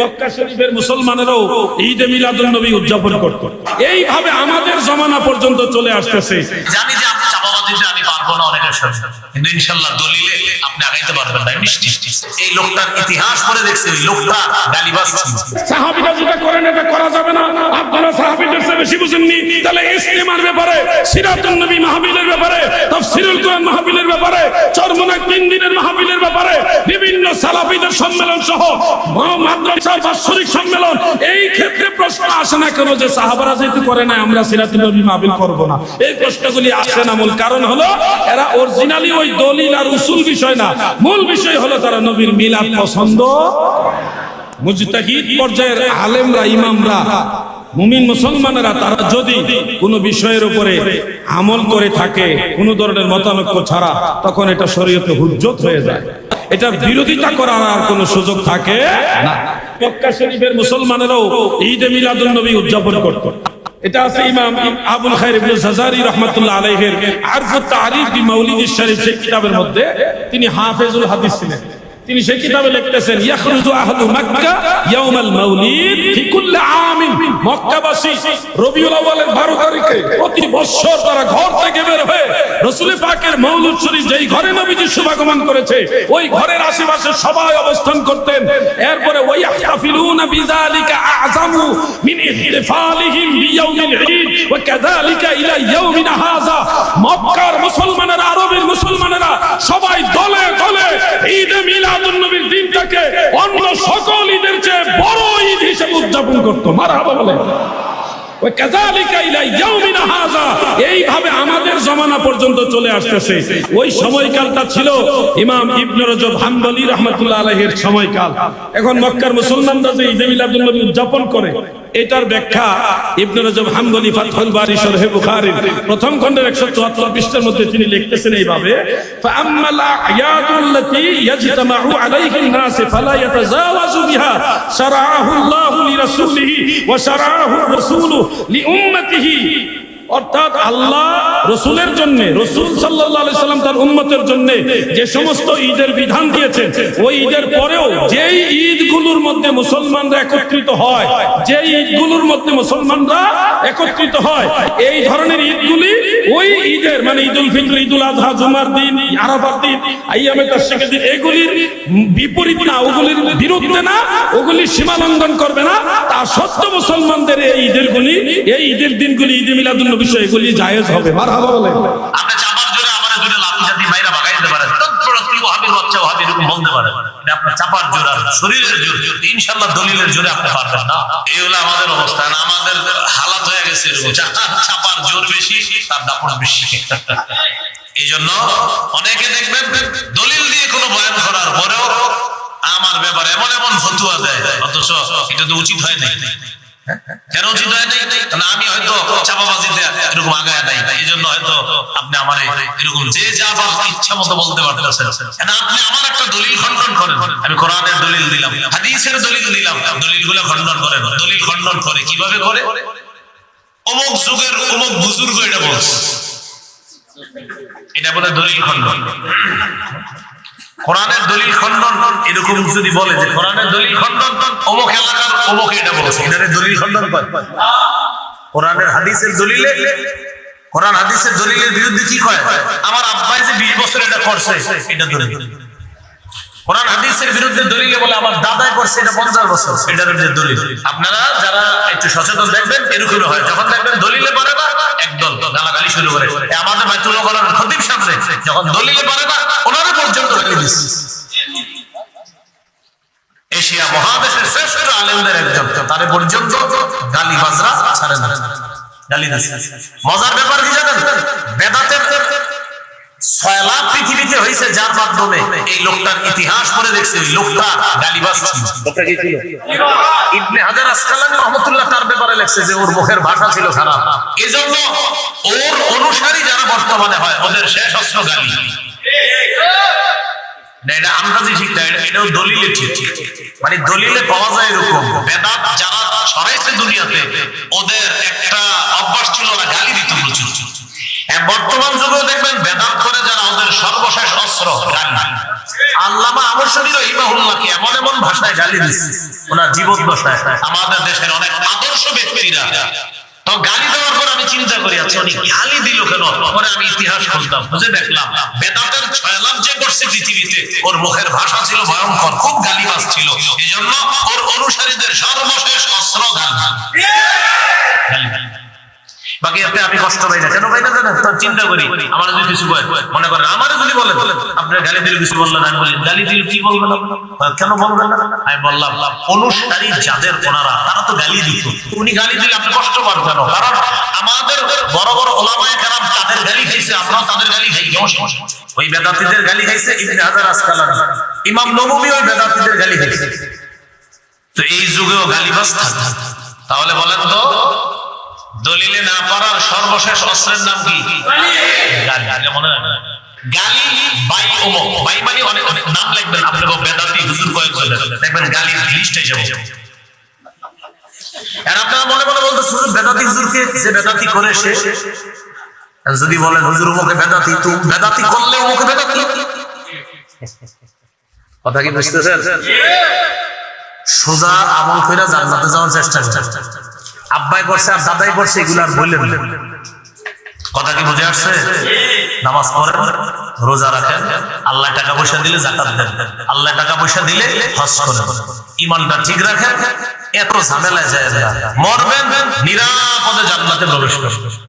মক্কা শরীফের মুসলমানেরাও ঈদে মিলাদুল নবী উদযাপন করত। এইভাবে আমাদের জমানা পর্যন্ত চলে আসতেছে। জানি যে আপনি চাপাবাজিতে আমি পারব না অনেকের সাথে কিন্তু ইনশাল্লাহ দলিলে আপনি আগাইতে পারবেন না। মিষ্টি। এই লোকটার ইতিহাস পড়ে দেখছি ওই লোকটা গালিবাস ছিল যেটা করেন এটা করা যাবে না। আপনারা সাহাবিদের চেয়ে বেশি বুঝেননি। তাহলে ইস্তেমার ব্যাপারে সিরাতুন নবী মাহফিলের ব্যাপারে তাফসীরুল কোরআন মাহফিলের ব্যাপারে তিন দিনের সালাফিদের সম্মেলন সহ মাদ্রাসা বাৎসরিক সম্মেলন, এই ক্ষেত্রে প্রশ্ন আসে না কেন যে সাহাবারা যেহেতু করে না আমরা সিরাতুল নবী মাহফিল করব না। এই প্রশ্নগুলি আসে না। মূল কারণ হলো, এরা অরিজিনালি ওই দলিল আর উসুল বিষয় না। মূল বিষয় হলো তারা নবীর মিলাদ পছন্দ। মুজতাহিদ পর্যায়ের আলেমরা, ইমামরা মুমিন মুসলমানেরা তারা যদি কোনো বিষয়ের উপরে আমল করে থাকে, কোনো ধরনের মতানৈক্য ছাড়া, তখন এটা শরীয়তে হুজ্জত হয়ে যায়। এটার বিরোধিতা করার আর কোনো সুযোগ থাকে না। মক্কা শরীফের মুসলমানেরাও ঈদে মিলাদুন নবী উদযাপন করত। এটা আছে ইমাম আবুল ইবনে রাহমাতুল্লাহ আলাইহির বি শরীফ, সেই কিতাবের মধ্যে তিনি হাফেজুল হাদিস ছিলেন। তিনি সেই কিতাবে লিখতেছেন, ইয়াখরুজু আহলু মক্কা ইয়াউমাল মাউলিদ ফি মক্কাবাসী রবিউল আউয়ালের 12 তারিখে প্রতি বছর তারা ঘর থেকে বের হয়ে রাসূল পাকের মাউলুদ শরীফ যেই ঘরে নবীজি শুভাগমন করেছে, ওই ঘরের আশেপাশে সবাই অবস্থান করতেন। এরপরে ওই ইয়াহতাফিলুনা বিযালিকা আ'জামু মিন ইহতিফালিহিম বিয়াউমিল ঈদ, ওয়া কাযালিকা ইলা ইয়াউমিনা হাযা। মক্কার মুসলমানেরা আরবের মুসলমানেরা সবাই দলে দলে ঈদে মিলাদুন নবীর দিনটাকে অন্য সকল ঈদের চেয়ে বড় ঈদ হিসেবে উদযাপন করত মারহাবা বলে। এইভাবে আমাদের জমানা পর্যন্ত চলে আসতেছে। ওই সময়কালটা ছিল ইমাম সময়কাল। এখন মক্কার মুসলমানরা যে নবী উদযাপন করে, এটার ব্যাখ্যা ইবনে রজব ফাতহুল প্রথম খণ্ডের 174 পৃষ্ঠার মধ্যে তিনি লিখতেছেন এইভাবে আলাইহিন ফালা ইয়াতাজাওয়াজু বিহা আল্লাহু লিরাসূলিহি ওয়া শারাআহু রাসূলু লিউম্মতিহি অর্থাৎ আল্লাহ রসুলের জন্য, রসুল সাল্লাহ সাল্লাম তার উম্মতের জন্য যে সমস্ত ঈদের বিধান দিয়েছেন, ওই ঈদের পরেও যেই ঈদগুলোর মধ্যে মুসলমানরা একত্রিত হয় ঈদগুলোর মধ্যে মুসলমানরা একত্রিত হয়, এই ধরনের ঈদগুলি ওই ঈদের মানে ঈদুল ফিতর, ঈদুল আজহা জুমার দিন, আরাফার দিন, আইয়ামে দিন, এগুলির বিপরীত না, ওগুলির বিরুদ্ধে না, ওগুলি সীমা করবে না। তা সত্য মুসলমানদের এই ঈদের গুলি, এই ঈদের দিনগুলি, ঈদে মিলাদুল নবী এগুলি জায়েজ হবে। বলে। আপনি চাপার জোরে আমার দুটো লাঠি জাতি মাইরা ভাগাই পারেন। তৎপরত কি ওহাবির বাচ্চা ওহাবি এরকম বলতে পারেন। এটা আপনার চাপার জোর আর শরীরের জোর। ইনশাল্লাহ দলিলের জোরে আপনি পারবেন না। এই হলো আমাদের অবস্থান আমাদের হালাত হয়ে গেছে এরকম চাপার জোর বেশি তার দাপট বেশি। এই জন্য অনেকে দেখবেন দলিল দিয়ে কোনো বয়ান করার পরেও আমার ব্যাপারে এমন এমন ফতুয়া দেয় অথচ এটা তো উচিত হয় নাই। কেন উচিত হয় নাই? আমি হয়তো চাপাবাজিতে এরকম আগায় নাই। এই জন্য হয়তো আপনি আমার এরকম যে যা বা ইচ্ছা মতো বলতে পারতেছেন। আপনি আমার একটা দলিল খণ্ডন করেন। আমি কোরআনের দলিল দিলাম, হাদিসের দলিল দিলাম। দলিলগুলো খণ্ডন করেন। দলিল খণ্ডন করে কীভাবে করে? অমুক যুগের অমুক বুজুর্গ এটা বলছে। এটা বলে দলিল খণ্ডন। কোরআনের দলিল খণ্ডন, এরকম যদি বলে যে কোরআনের দলিল খণ্ডন, অমুক এলাকার অমুক এটা বলছে। দলিল খণ্ডন করে কোরআনের হাদিসের দলিলে, কোরআন হাদিসের দলিলের বিরুদ্ধে কি কয়? আমার আব্বাই যে বিশ বছর এটা করছে, এটা দলিল। কোরআন হাদিসের বিরুদ্ধে দলিলে বলে আমার দাদাই করছে, এটা পঞ্চাশ বছর। এটার বিরুদ্ধে দলিল। আপনারা যারা একটু সচেতন দেখবেন এরকম হয়। যখন দেখবেন দলিলে পারে না একদল গালাগালি শুরু করে। আমাদের বাইতুল করার খতিব সামনে, যখন দলিলে পারে না দিচ্ছে এশিয়া মহাদেশের শ্রেষ্ঠ আলেমদের একজন। তারে পর্যন্ত গালি বাজরা ছাড়ে না। গালি মজার ব্যাপার কি জানেন? বেদাতের ছয় পৃথিবীতে হয়েছে যার মাধ্যমে এই লোকটার ইতিহাস পড়ে দেখছে ওই লোকটা ছিল? ইবনে হাজার আসকালানি রহমতুল্লাহ তার ব্যাপারে লেখছে যে ওর মুখের ভাষা ছিল খারাপ। এজন্য ওর অনুসারী যারা বর্তমানে হয় ওদের শেষ অস্ত্র গালি। না, এটা আন্দাজি ঠিক না এটাও দলিলে ঠিক মানে দলিলে পাওয়া যায় এরকম। বেদাত যারা ছড়াইছে দুনিয়াতে ওদের একটা অভ্যাস ছিল ওরা গালি দিত প্রচুর। হ্যাঁ, বর্তমান যুগেও দেখবেন বেদাত করে যারা ওদের সর্বশেষ অস্ত্র আল্লামা এমন এমন ভাষায় গালি দিচ্ছে ওনার জীবদ্দশায়। আমাদের দেশের অনেক আদর্শ ব্যক্তিরা। তো গালি দেওয়ার পর আমি চিন্তা করি আচ্ছা উনি গালি দিল কেন? পরে আমি ইতিহাস খুঁজলাম খুঁজে দেখলাম বেদাতের ছয়লাভ যে পৃথিবীতে ওর মুখের ভাষা ছিল ভয়ঙ্কর, খুব গালিবাজ ছিল। এই জন্য ওর অনুসারীদের সর্বশেষ অস্ত্র। বাকি এতে আমি কষ্ট পাই না। কেন পাই না জানেন? তো চিন্তা করি। আমার যদি কিছু মনে করেন যদি বলেন আপনার গালি দিলে কিছু বললেন আমি বলি, গালি দিলে কি বলবেন কেন বলবেন না? আমি বললাম, অনুসারী যাদের ওনারা, তারা তো গালি দিত। উনি গালি দিলে আপনি কষ্ট পান কেন? কারণ আমাদের বড় বড় ওলামায়ে কেরাম তাদের গালি খাইছে আমরাও তাদের গালি খাই। ওই বেদাতিদের গালি খাইছে ইবনে হাজার আসকালানি। ইমাম নববী ওই বেদাতিদের গালি খাইছে। তো এই যুগেও থাকে। তাহলে বলেন তো দলিলে না পারার সর্বশেষ অস্ত্রের নাম কি? গালি। মনে রাখবেন গালি বাই অমুক বাই মানে অনেক অনেক নাম লিখবেন আপনি বেদাতি হুজুর কয়েকজন। দেখবেন গালি লিস্ট হিসেবে আর আপনারা মনে মনে বলতে শুধু বেদাতি হুজুরকে যে বেদাতি করে সে যদি বলেন হুজুর, মুখে বেদাতি তো বেদাতি করলে মুখে বেদাতি। কথা কি বুঝতেছেন? সোজা আমল কইরা জান্নাতে যাওয়ার চেষ্টা আব্বাই করছে আর দাদাই করছে, এগুলো আর বললেন কথা কি বুঝে আসছে? নামাজ পড়েন, রোজা রাখেন, আল্লাহ টাকা পয়সা দিলে জাকাত দেন। আল্লাহ টাকা পয়সা দিলে হজ করেন। ইমানটা ঠিক রাখেন, এত ঝামেলায় যায়। মরবেন, নিরাপদে জান্নাতে প্রবেশ করবেন।